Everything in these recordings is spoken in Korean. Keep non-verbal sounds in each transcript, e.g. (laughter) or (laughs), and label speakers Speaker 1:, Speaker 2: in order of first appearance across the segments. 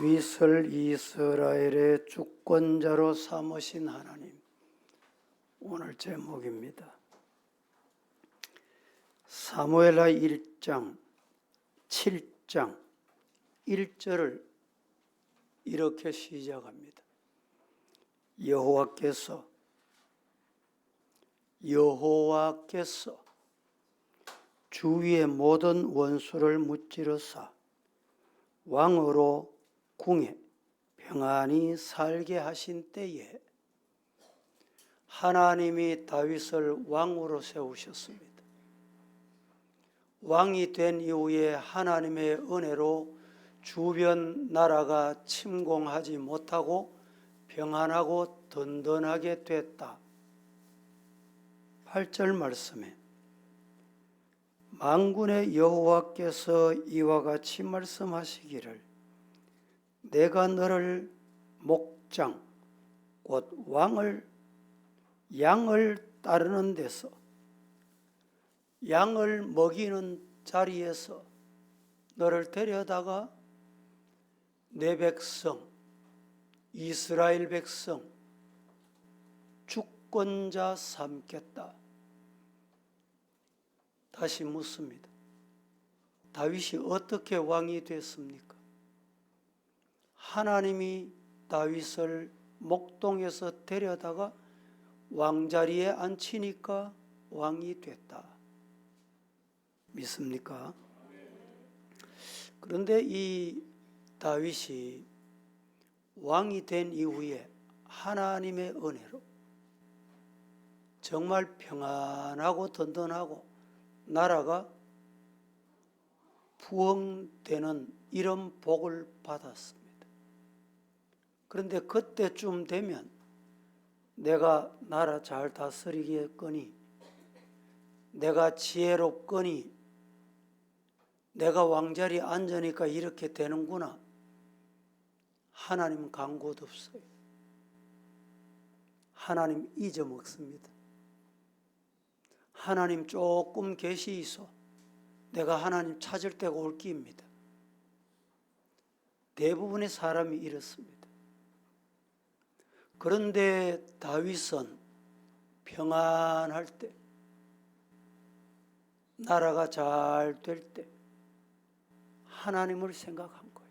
Speaker 1: 다윗을 이스라엘의 주권자로 삼으신 하나님. 오늘 제목입니다. 사무엘하 1장 7장 1절을 이렇게 시작합니다. 여호와께서 여호와께서 주위의 모든 원수를 무찌르사 왕으로 궁에 평안히 살게 하신 때에 하나님이 다윗을 왕으로 세우셨습니다. 왕이 된 이후에 하나님의 은혜로 주변 나라가 침공하지 못하고 평안하고 든든하게 됐다. 8절 말씀에 만군의 여호와께서 이와 같이 말씀하시기를 내가 너를 목장 곧 왕을 양을 따르는 데서 양을 먹이는 자리에서 너를 데려다가 내 백성 이스라엘 백성 주권자 삼겠다. 다시 묻습니다. 다윗이 어떻게 왕이 됐습니까? 하나님이 다윗을 목동에서 데려다가 왕자리에 앉히니까 왕이 됐다. 믿습니까? 그런데 이 다윗이 왕이 된 이후에 하나님의 은혜로 정말 평안하고 든든하고 나라가 부흥되는 이런 복을 받았습니다. 그런데 그때쯤 되면 내가 나라 잘 다스리겠거니 내가 지혜롭거니 내가 왕자리에 앉으니까 이렇게 되는구나. 하나님 간곳 없어요. 하나님 잊어먹습니다. 하나님 조금 계시 있어. 내가 하나님 찾을 때가 올 끼입니다. 대부분의 사람이 이렇습니다. 그런데 다윗은 평안할 때, 나라가 잘 될 때, 하나님을 생각한 거예요.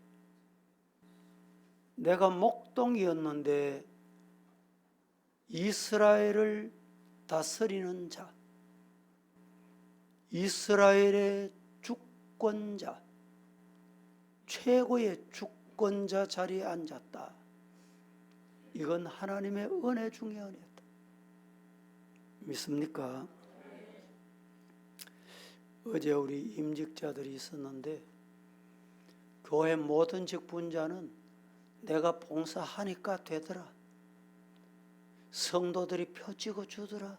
Speaker 1: 내가 목동이었는데 이스라엘을 다스리는 자, 이스라엘의 주권자, 최고의 주권자 자리에 앉았다. 이건 하나님의 은혜 중의 은혜다. 믿습니까? 어제 우리 임직자들이 있었는데 교회 모든 직분자는 내가 봉사하니까 되더라. 성도들이 표 찍어 주더라.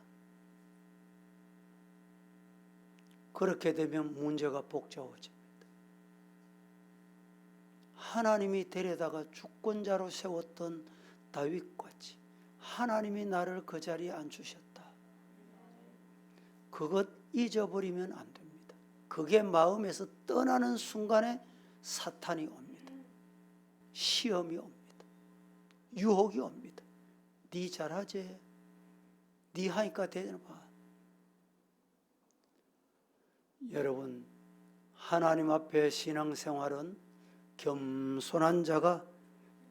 Speaker 1: 그렇게 되면 문제가 복잡해집니다. 하나님이 데려다가 주권자로 세웠던 다윗같이 하나님이 나를 그 자리에 앉으셨다. 그것 잊어버리면 안 됩니다. 그게 마음에서 떠나는 순간에 사탄이 옵니다. 시험이 옵니다. 유혹이 옵니다. 네 잘하지? 네 하니까 되나 봐. 여러분 하나님 앞에 신앙생활은 겸손한 자가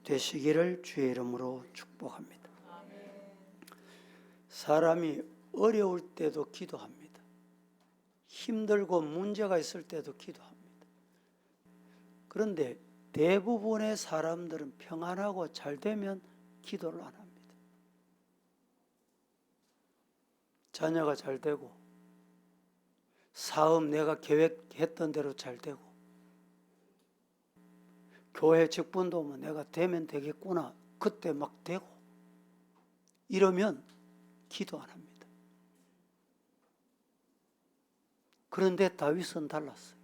Speaker 1: 되시기를 주의 이름으로 축복합니다. 사람이 어려울 때도 기도합니다. 힘들고 문제가 있을 때도 기도합니다. 그런데 대부분의 사람들은 평안하고 잘 되면 기도를 안 합니다. 자녀가 잘 되고 사업 내가 계획했던 대로 잘 되고 교회 직분도 뭐 내가 되면 되겠구나 그때 막 되고 이러면 기도 안 합니다. 그런데 다윗은 달랐어요.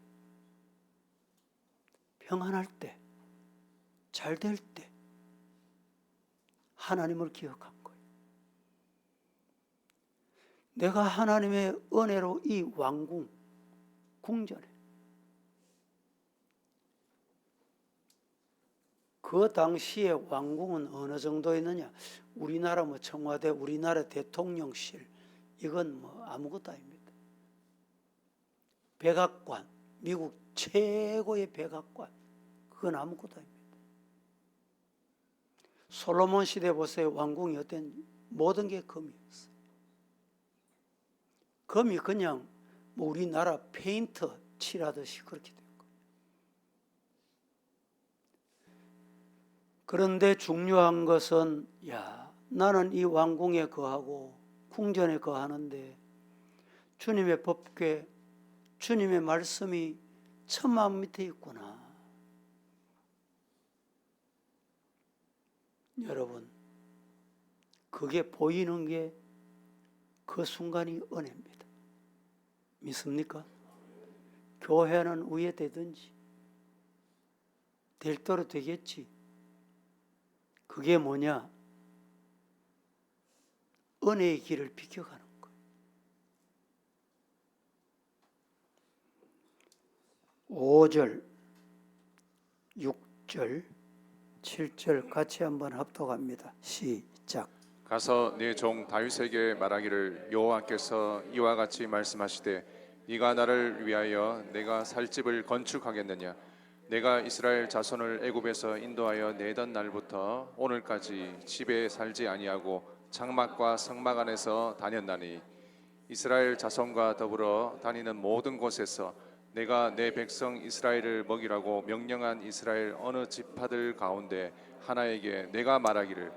Speaker 1: 평안할 때, 잘 될 때, 하나님을 기억한 거예요. 내가 하나님의 은혜로 이 왕궁, 궁전에 그 당시에 왕궁은 어느 정도였느냐? 우리나라 뭐 청와대, 우리나라 대통령실 이건 뭐 아무것도 아닙니다. 백악관, 미국 최고의 백악관 그건 아무것도 아닙니다. 솔로몬 시대 보세요. 왕궁이 어떤 모든 게 금이었어요. 금이 그냥 뭐 우리나라 페인트 칠하듯이 그렇게 된 거예요. 그런데 중요한 것은 야 나는 이 왕궁에 거하고 궁전에 거하는데 주님의 법궤 주님의 말씀이 천막 밑에 있구나. 여러분, 그게 보이는 게 그 순간이 은혜입니다. 믿습니까? 교회는 위에 되든지 될 대로 되겠지. 그게 뭐냐? 은혜의 길을 비켜가는 거예요. 5절, 6절, 7절 같이 한번 합독합니다. 시작.
Speaker 2: 가서 네 종 다윗에게 말하기를 여호와께서 이와 같이 말씀하시되 네가 나를 위하여 내가 살 집을 건축하겠느냐 내가 이스라엘 자손을 애굽에서 인도하여 내던 날부터 오늘까지 집에 살지 아니하고 장막과 성막 안에서 다녔나니 이스라엘 자손과 더불어 다니는 모든 곳에서 내가 내 백성 이스라엘을 먹이라고 명령한 이스라엘 어느 지파들 가운데 하나에게 내가 말하기를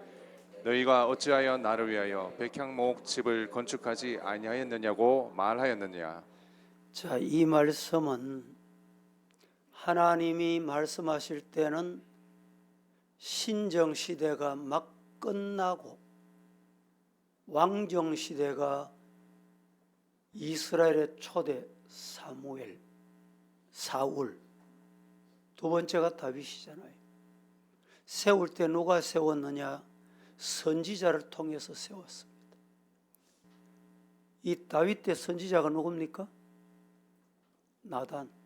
Speaker 2: 너희가 어찌하여 나를 위하여 백향목 집을 건축하지 아니하였느냐고 말하였느냐?
Speaker 1: 자, 이 말씀은 하나님이 말씀하실 때는 신정 시대가 막 끝나고 왕정 시대가 이스라엘의 초대 사무엘, 사울 두 번째가 다윗이잖아요. 세울 때 누가 세웠느냐? 선지자를 통해서 세웠습니다. 이 다윗 때 선지자가 누굽니까? 나단.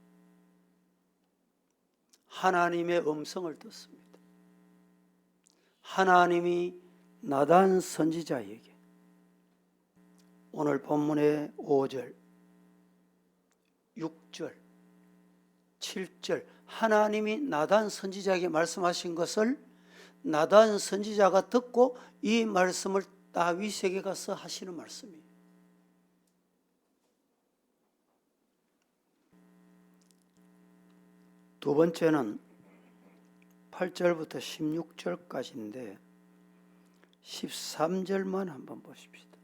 Speaker 1: 하나님의 음성을 듣습니다. 하나님이 나단 선지자에게 오늘 본문의 5절, 6절, 7절 하나님이 나단 선지자에게 말씀하신 것을 나단 선지자가 듣고 이 말씀을 다윗에게 가서 하시는 말씀이에요. 두 번째는 8절부터 16절까지인데 13절만 한번 보십시다.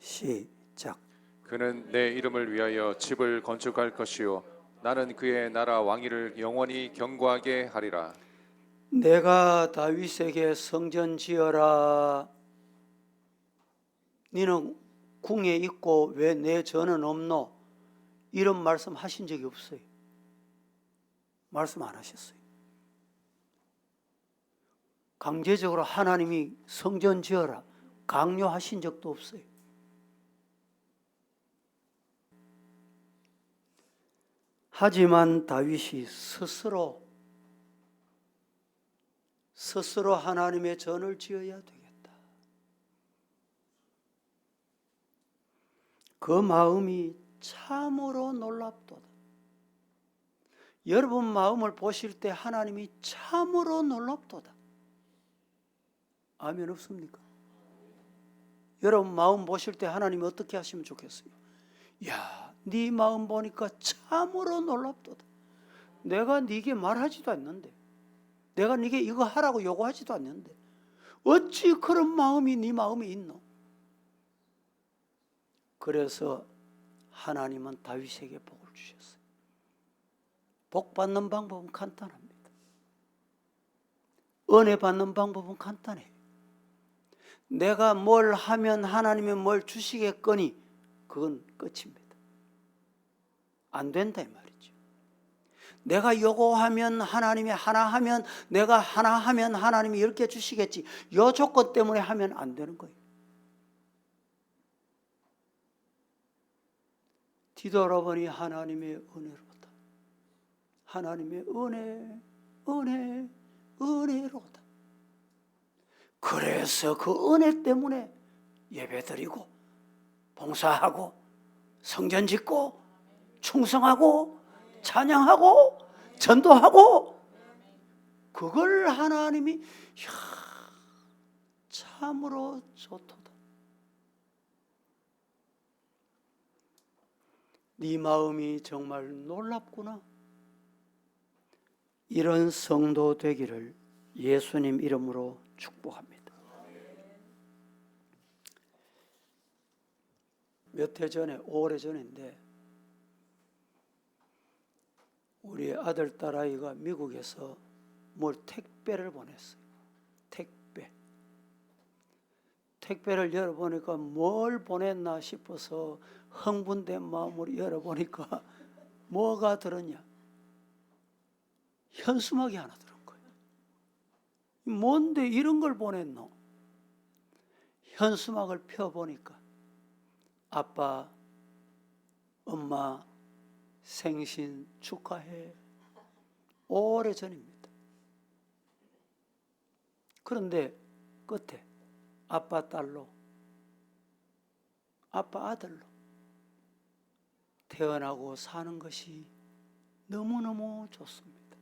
Speaker 1: 시작.
Speaker 2: 그는 내 이름을 위하여 집을 건축할 것이요 나는 그의 나라 왕위를 영원히 경고하게 하리라
Speaker 1: 내가 다윗에게 성전 지어라. 너는 궁에 있고 왜 내 전은 없노? 이런 말씀 하신 적이 없어요. 말씀 안 하셨어요. 강제적으로 하나님이 성전 지어라. 강요하신 적도 없어요. 하지만 다윗이 스스로 스스로 하나님의 전을 지어야 되겠다. 그 마음이 참으로 놀랍도다. 여러분 마음을 보실 때 하나님이 참으로 놀랍도다. 아멘 없습니까? 여러분 마음 보실 때 하나님이 어떻게 하시면 좋겠어요? 야, 네 마음 보니까 참으로 놀랍도다. 내가 네게 말하지도 않는데 내가 네게 이거 하라고 요구하지도 않는데 어찌 그런 마음이 네 마음에 있노? 그래서 하나님은 다윗에게 복을 주셨어요. 복 받는 방법은 간단합니다. 은혜 받는 방법은 간단해요. 내가 뭘 하면 하나님이 뭘 주시겠거니 그건 끝입니다. 안 된다 이 말이죠. 내가 요구하면 하나님이 하나 하면 내가 하나 하면 하나님이 이렇게 주시겠지. 요 조건 때문에 하면 안 되는 거예요. 뒤돌아보니 하나님의 은혜로다. 하나님의 은혜 은혜, 은혜로다. 그래서 그 은혜 때문에 예배드리고 봉사하고 성전 짓고 충성하고 찬양하고 전도하고 그걸 하나님이 이야, 참으로 좋도다. 네 마음이 정말 놀랍구나. 이런 성도 되기를 예수님 이름으로 축복합니다. 몇 해 전에, 오래 전인데, 우리 아들, 딸아이가 미국에서 뭘 택배를 보냈어요. 택배. 택배를 열어보니까 뭘 보냈나 싶어서 흥분된 마음으로 열어보니까 뭐가 들었냐? 현수막이 하나 들은 거예요. 뭔데 이런 걸 보냈노? 현수막을 펴보니까 아빠, 엄마 생신 축하해. 오래 전입니다. 그런데 끝에 아빠 딸로, 아빠 아들로 태어나고 사는 것이 너무너무 좋습니다.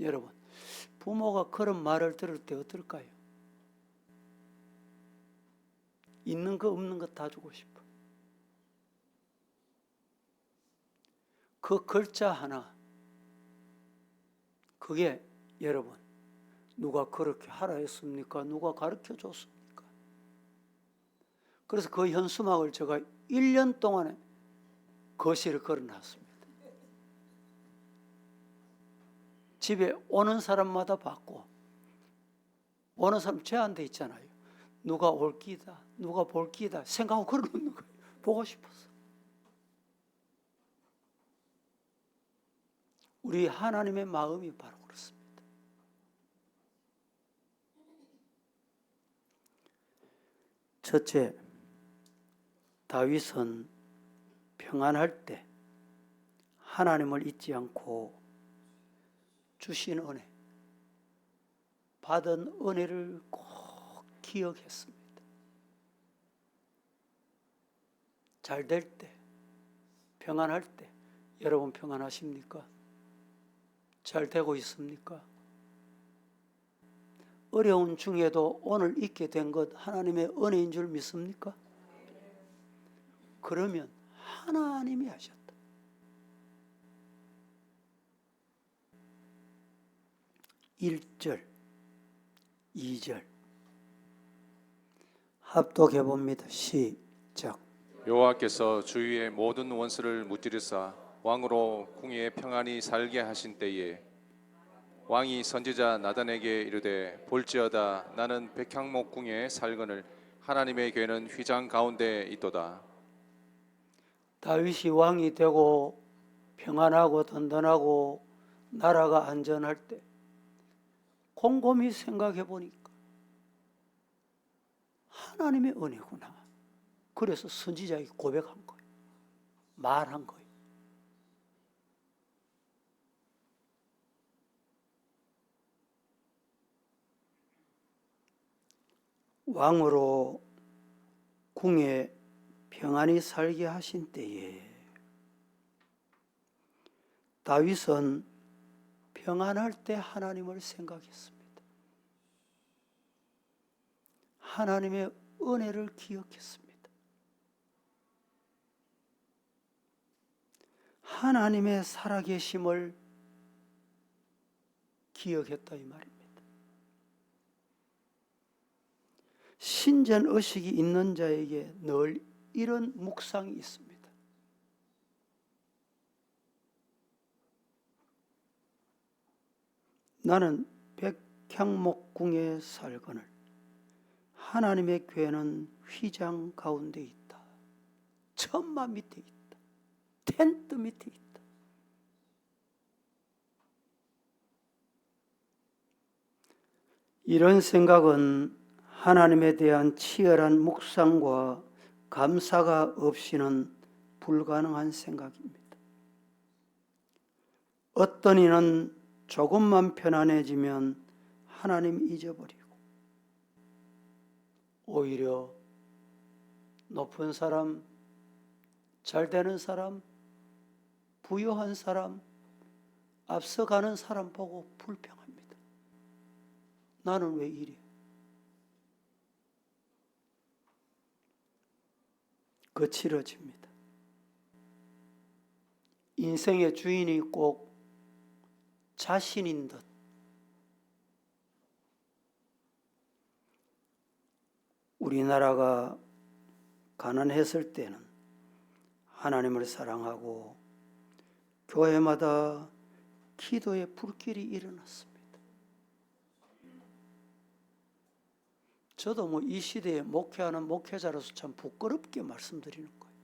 Speaker 1: 여러분, 부모가 그런 말을 들을 때 어떨까요? 있는 거 없는 거 다 주고 싶어. 그 글자 하나, 그게 여러분, 누가 그렇게 하라 했습니까? 누가 가르쳐 줬습니까? 그래서 그 현수막을 제가 1년 동안에 거실에 걸어 놨습니다. 집에 오는 사람마다 받고 오는 사람 제한돼 있잖아요. 누가 올 끼다, 누가 볼 끼다 생각하고 걸어 놓는 거예요. (laughs) 보고 싶어서. 우리 하나님의 마음이 바로 그렇습니다. 첫째, 다윗은 평안할 때 하나님을 잊지 않고 주신 은혜, 받은 은혜를 꼭 기억했습니다. 잘 될 때, 평안할 때, 여러분 평안하십니까? 잘 되고 있습니까? 어려운 중에도 오늘 있게 된 것 하나님의 은혜인 줄 믿습니까? 그러면 하나님이 하셨다. 일절이절 합독해 봅니다. 시작.
Speaker 2: 여호와께서 주위의 모든 원수를 무찌르사 왕으로 궁에 평안히 살게 하신 때에 왕이 선지자 나단에게 이르되 볼지어다 나는 백향목 궁에 살거늘 하나님의 괴는 휘장 가운데 있도다
Speaker 1: 다윗이 왕이 되고 평안하고 든든하고 나라가 안전할 때 곰곰이 생각해 보니까 하나님의 은혜구나. 그래서 선지자에게 고백한 거예요. 말한 거예요. 왕으로 궁에 평안히 살게 하신 때에 다윗은 평안할 때 하나님을 생각했습니다. 하나님의 은혜를 기억했습니다. 하나님의 살아계심을 기억했다 이 말입니다. 신전 의식이 있는 자에게 늘 이런 묵상이 있습니다. 나는 백향목궁에 살거늘 하나님의 괴는 휘장 가운데 있다. 천마 밑에 있다. 텐트 밑에 있다. 이런 생각은 하나님에 대한 치열한 묵상과 감사가 없이는 불가능한 생각입니다. 어떤 이는 조금만 편안해지면 하나님 잊어버리고 오히려 높은 사람, 잘 되는 사람, 부유한 사람, 앞서가는 사람 보고 불평합니다. 나는 왜 이래? 거칠어집니다. 인생의 주인이 꼭 자신인 듯 우리나라가 가난했을 때는 하나님을 사랑하고 교회마다 기도의 불길이 일어났습니다. 저도 뭐 이 시대에 목회하는 목회자로서 참 부끄럽게 말씀드리는 거예요.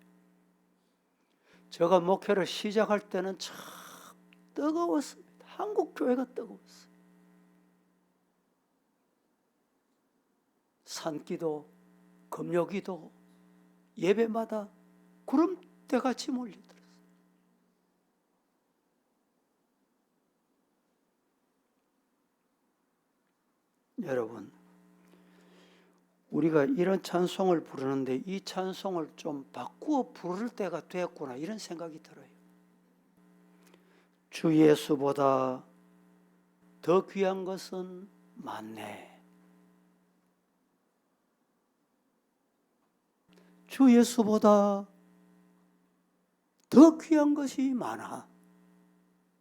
Speaker 1: 제가 목회를 시작할 때는 참 뜨거웠습니다. 한국 교회가 뜨거웠어요. 산기도, 금요기도, 예배마다 구름대같이 몰려들었어요. 여러분, 우리가 이런 찬송을 부르는데 이 찬송을 좀 바꾸어 부를 때가 되었구나 이런 생각이 들어요. 주 예수보다 더 귀한 것은 많네. 주 예수보다 더 귀한 것이 많아.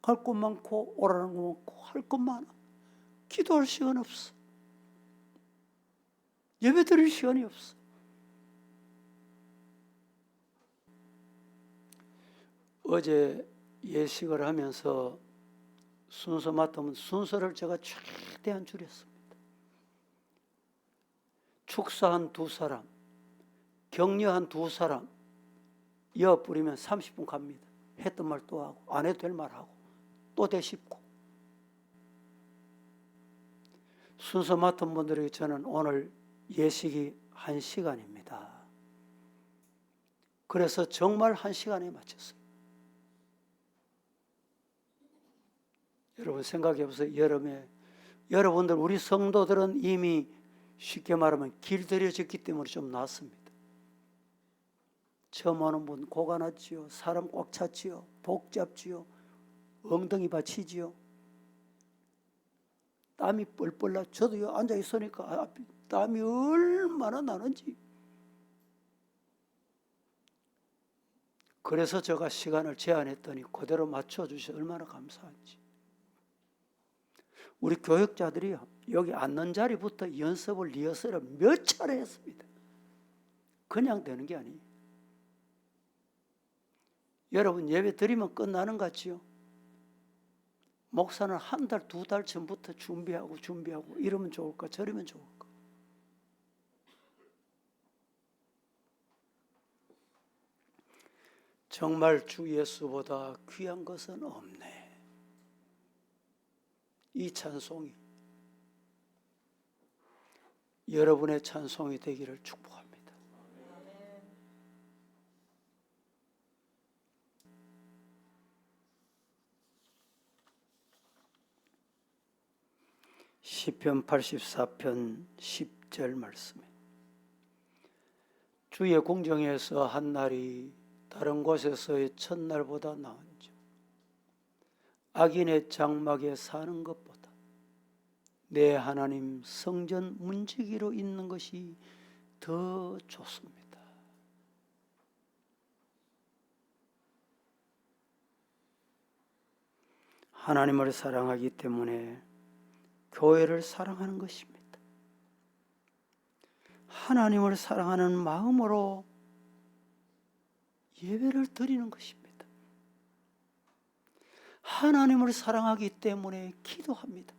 Speaker 1: 갈곳 많고 오라는 거 많고 할 것 많아. 기도할 시간 없어. 예배 드릴 시간이 없어. 어제 예식을 하면서 순서 맡으면 순서를 제가 최대한 줄였습니다. 축사한 두 사람, 격려한 두 사람, 이어 뿌리면 30분 갑니다. 했던 말 또 하고, 안 해도 될 말 하고, 또 되씹고. 순서 맡은 분들에게 저는 오늘 예식이 한 시간입니다. 그래서 정말 한 시간에 마쳤어요. 여러분 생각해 보세요. 여름에 여러분들 우리 성도들은 이미 쉽게 말하면 길들여졌기 때문에 좀 낫습니다. 처음 오는 분 고관하지요. 사람 꽉 찼지요. 복 잡지요. 엉덩이 받치지요. 땀이 뻘뻘 나. 저도 여 앉아 있으니까 아, 땀이 얼마나 나는지. 그래서 제가 시간을 제한했더니 그대로 맞춰주셔 얼마나 감사한지. 우리 교육자들이 여기 앉는 자리부터 연습을 리허설을 몇 차례 했습니다. 그냥 되는 게 아니에요. 여러분 예배 드리면 끝나는 것 같지요? 목사는 한 달, 두 달 전부터 준비하고 준비하고 이러면 좋을까 저러면 좋을까 정말 주 예수보다 귀한 것은 없네. 이 찬송이 여러분의 찬송이 되기를 축복합니다. 시편 84편 10절 말씀에 주의 공정에서 한 날이 다른 곳에서의 첫날보다 나은지 악인의 장막에 사는 것보다 내 하나님 성전 문지기로 있는 것이 더 좋습니다. 하나님을 사랑하기 때문에 교회를 사랑하는 것입니다. 하나님을 사랑하는 마음으로 예배를 드리는 것입니다. 하나님을 사랑하기 때문에 기도합니다.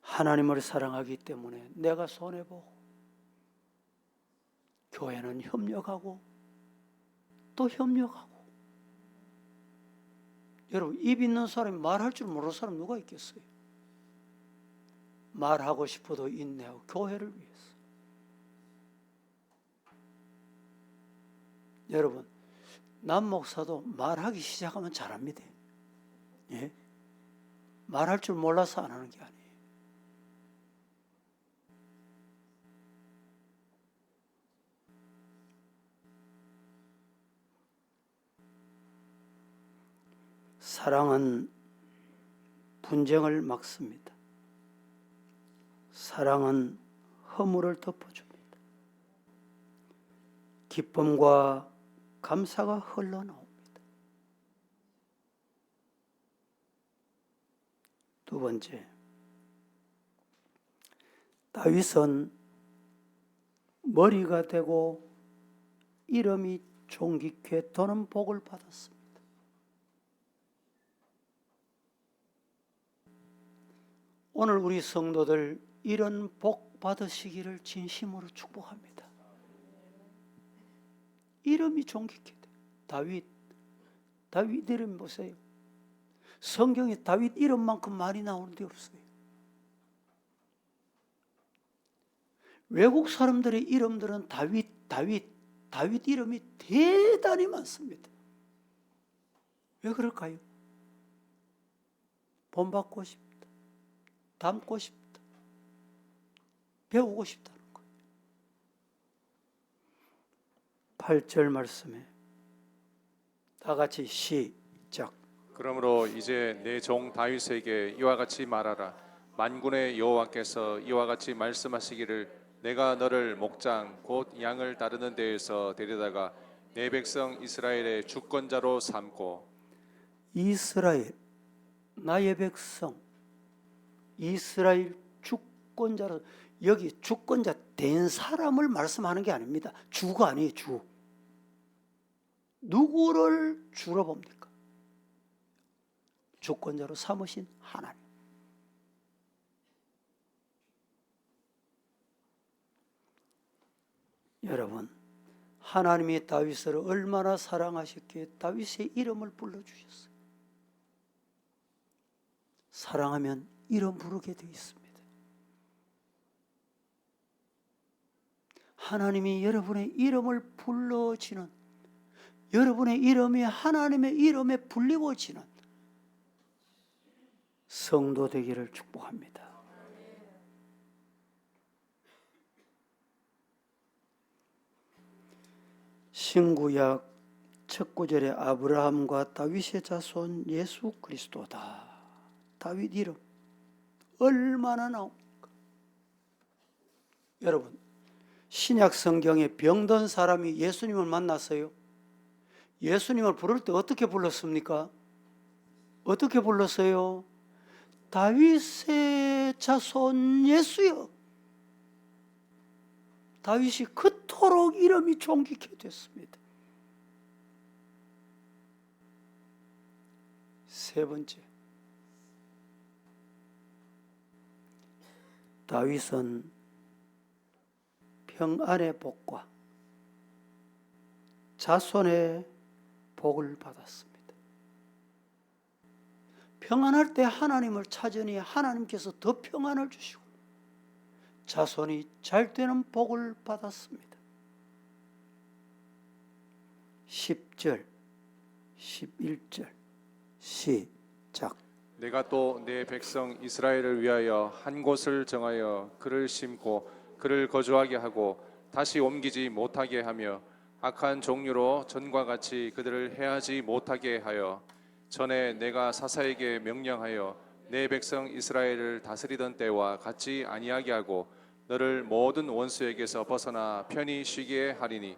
Speaker 1: 하나님을 사랑하기 때문에 내가 손해보고 교회는 협력하고 또 협력하고 여러분 입 있는 사람이 말할 줄 모르는 사람 누가 있겠어요? 말하고 싶어도 인내하고 교회를 위해서 여러분 남 목사도 말하기 시작하면 잘합니다. 예? 말할 줄 몰라서 안 하는 게 아니에요. 사랑은 분쟁을 막습니다. 사랑은 허물을 덮어줍니다. 기쁨과 감사가 흘러나옵니다. 두 번째, 다윗은 머리가 되고 이름이 종기케 도는 복을 받았습니다. 오늘 우리 성도들 이런 복 받으시기를 진심으로 축복합니다. 이름이 종기케 돼. 다윗, 다윗 이름 보세요. 성경에 다윗 이름만큼 많이 나오는 데 없어요. 외국 사람들의 이름들은 다윗, 다윗, 다윗 이름이 대단히 많습니다. 왜 그럴까요? 본받고 싶다. 닮고 싶다. 배우고 싶다는 거예요. 8절 말씀에 다 같이 시작.
Speaker 2: 그러므로 이제 내 종 다윗에게 이와 같이 말하라 만군의 여호와께서 이와 같이 말씀하시기를 내가 너를 목장 곧 양을 따르는 데에서 데려다가 내 백성 이스라엘의 주권자로 삼고
Speaker 1: 이스라엘 나의 백성 이스라엘 주권자로 여기 주권자 된 사람을 말씀하는 게 아닙니다. 주가 아니에요, 주. 누구를 주로 봅니까? 주권자로 삼으신 하나님. 여러분, 하나님이 다윗을 얼마나 사랑하셨기에 다윗의 이름을 불러주셨어요. 사랑하면 이름 부르게 되어 있습니다. 하나님이 여러분의 이름을 불러지는 여러분의 이름이 하나님의 이름에 불리워지는 성도 되기를 축복합니다. 신구약 첫 구절에 아브라함과 다윗의 자손 예수 그리스도다. 다윗 이름 얼마나 나옵니까? 여러분 신약 성경에 병든 사람이 예수님을 만났어요. 예수님을 부를 때 어떻게 불렀습니까? 어떻게 불렀어요? 다윗의 자손 예수여. 다윗이 그토록 이름이 존귀케 됐습니다. 세 번째. 다윗은 평안의 복과 자손의 복을 받았습니다. 평안할 때 하나님을 찾으니 하나님께서 더 평안을 주시고 자손이 잘 되는 복을 받았습니다. 10절, 11절, 시작.
Speaker 2: 내가 또 내 백성 이스라엘을 위하여 한 곳을 정하여 그를 심고 그를 거주하게 하고 다시 옮기지 못하게 하며 악한 종류로 전과 같이 그들을 해하지 못하게 하여 전에 내가 사사에게 명령하여 내 백성 이스라엘을 다스리던 때와 같이 아니하게 하고 너를 모든 원수에게서 벗어나 편히 쉬게 하리니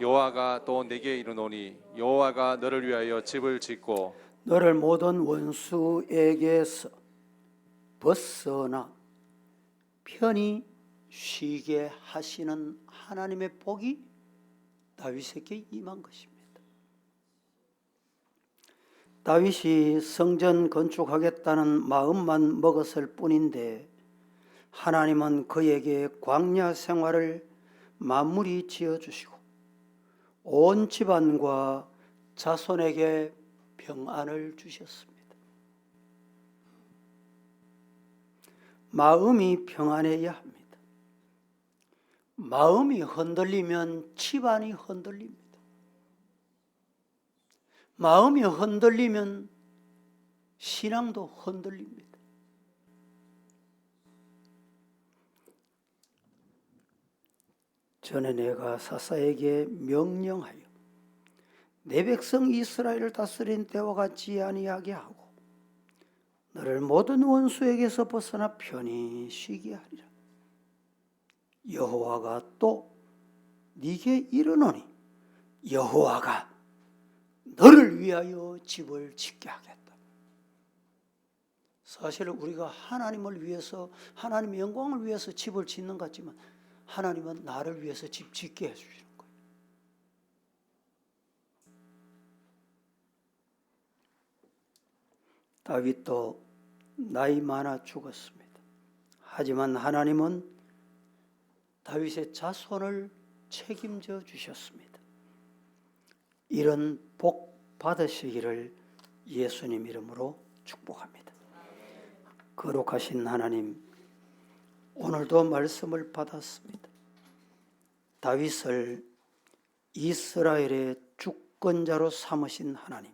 Speaker 2: 여호와가 또 내게 이르노니 여호와가 너를 위하여 집을 짓고
Speaker 1: 너를 모든 원수에게서 벗어나 편히 쉬게 하시는 하나님의 복이 다윗에게 임한 것입니다. 다윗이 성전 건축하겠다는 마음만 먹었을 뿐인데 하나님은 그에게 광야 생활을 마무리 지어 주시고 온 집안과 자손에게 평안을 주셨습니다. 마음이 평안해야. 마음이 흔들리면 집안이 흔들립니다. 마음이 흔들리면 신앙도 흔들립니다. 전에 내가 사사에게 명령하여 내 백성 이스라엘을 다스린 때와 같이 아니하게 하고 너를 모든 원수에게서 벗어나 편히 쉬게 하리라. 여호와가 또 네게 이르노니 여호와가 너를 위하여 집을 짓게 하겠다. 사실 우리가 하나님을 위해서 하나님의 영광을 위해서 집을 짓는 것 같지만 하나님은 나를 위해서 집 짓게 해주시는 거예요. 다윗도 나이 많아 죽었습니다. 하지만 하나님은 다윗의 자손을 책임져 주셨습니다. 이런 복 받으시기를 예수님 이름으로 축복합니다. 거룩하신 하나님, 오늘도 말씀을 받았습니다. 다윗을 이스라엘의 주권자로 삼으신 하나님,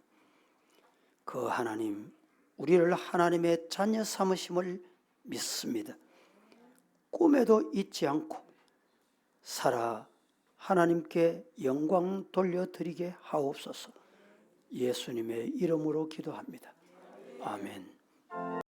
Speaker 1: 그 하나님, 우리를 하나님의 자녀 삼으심을 믿습니다. 꿈에도 잊지 않고 살아 하나님께 영광 돌려드리게 하옵소서. 예수님의 이름으로 기도합니다. 아멘.